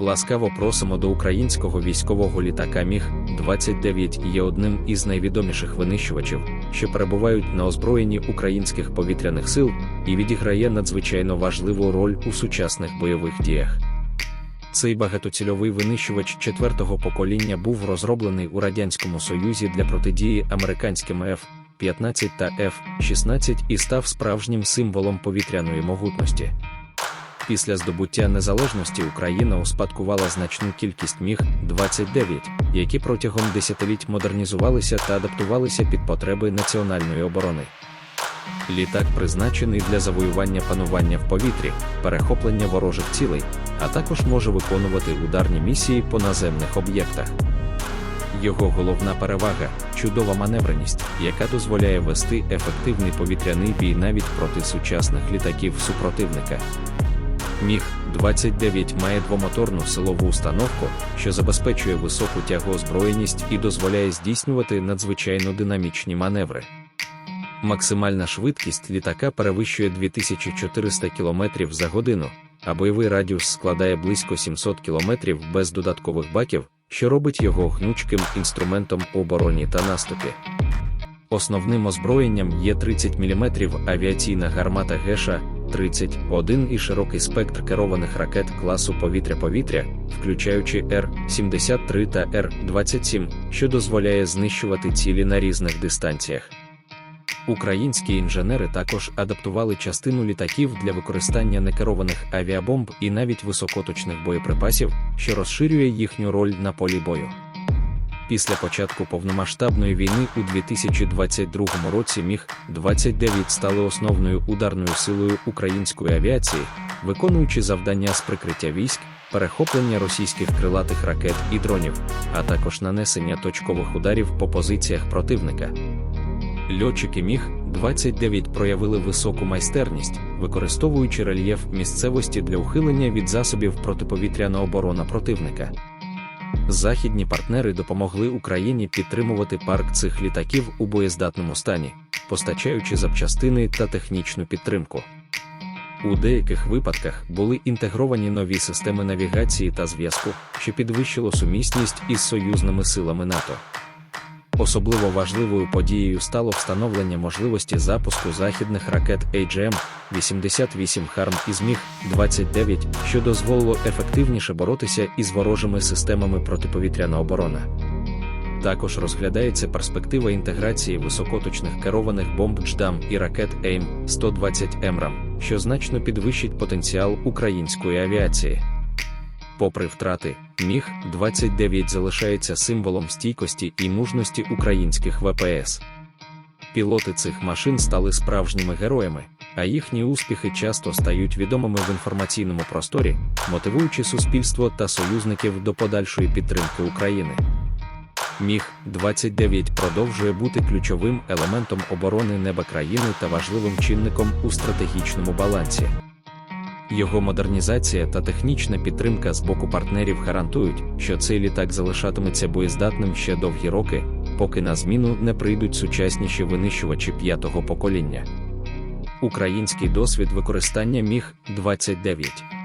Ласкаво просимо до українського військового літака Міг-29 є одним із найвідоміших винищувачів, що перебувають на озброєнні українських повітряних сил і відіграє надзвичайно важливу роль у сучасних бойових діях. Цей багатоцільовий винищувач четвертого покоління був розроблений у Радянському Союзі для протидії американським F-15 та F-16 і став справжнім символом повітряної могутності. Після здобуття незалежності Україна успадкувала значну кількість Міг-29, які протягом десятиліть модернізувалися та адаптувалися під потреби національної оборони. Літак призначений для завоювання панування в повітрі, перехоплення ворожих цілей, а також може виконувати ударні місії по наземних об'єктах. Його головна перевага чудова маневреність, яка дозволяє вести ефективний повітряний бій навіть проти сучасних літаків супротивника. Міг-29 має двомоторну силову установку, що забезпечує високу тягоозброєність і дозволяє здійснювати надзвичайно динамічні маневри. Максимальна швидкість літака перевищує 2400 км за годину, а бойовий радіус складає близько 700 км без додаткових баків, що робить його гнучким інструментом обороні та наступі. Основним озброєнням є 30 мм авіаційна гармата Геша 31 і широкий спектр керованих ракет класу повітря-повітря, включаючи Р-73 та Р-27, що дозволяє знищувати цілі на різних дистанціях. Українські інженери також адаптували частину літаків для використання некерованих авіабомб і навіть високоточних боєприпасів, що розширює їхню роль на полі бою. Після початку повномасштабної війни у 2022 році Міг-29 стали основною ударною силою української авіації, виконуючи завдання з прикриття військ, перехоплення російських крилатих ракет і дронів, а також нанесення точкових ударів по позиціях противника. Льотчики Міг-29 проявили високу майстерність, використовуючи рельєф місцевості для ухилення від засобів протиповітряна оборона противника. Західні партнери допомогли Україні підтримувати парк цих літаків у боєздатному стані, постачаючи запчастини та технічну підтримку. У деяких випадках були інтегровані нові системи навігації та зв'язку, що підвищило сумісність із союзними силами НАТО. Особливо важливою подією стало встановлення можливості запуску західних ракет AGM-88 Харм із Міг-29, що дозволило ефективніше боротися із ворожими системами протиповітряна оборона. Також розглядається перспектива інтеграції високоточних керованих бомб «Дждам» і ракет АIM-120 «Емрам», що значно підвищить потенціал української авіації. Попри втрати, Міг-29 залишається символом стійкості і мужності українських ВПС. Пілоти цих машин стали справжніми героями, а їхні успіхи часто стають відомими в інформаційному просторі, мотивуючи суспільство та союзників до подальшої підтримки України. Міг-29 продовжує бути ключовим елементом оборони неба країни та важливим чинником у стратегічному балансі. Його модернізація та технічна підтримка з боку партнерів гарантують, що цей літак залишатиметься боєздатним ще довгі роки, поки на зміну не прийдуть сучасніші винищувачі п'ятого покоління. Український досвід використання Міг-29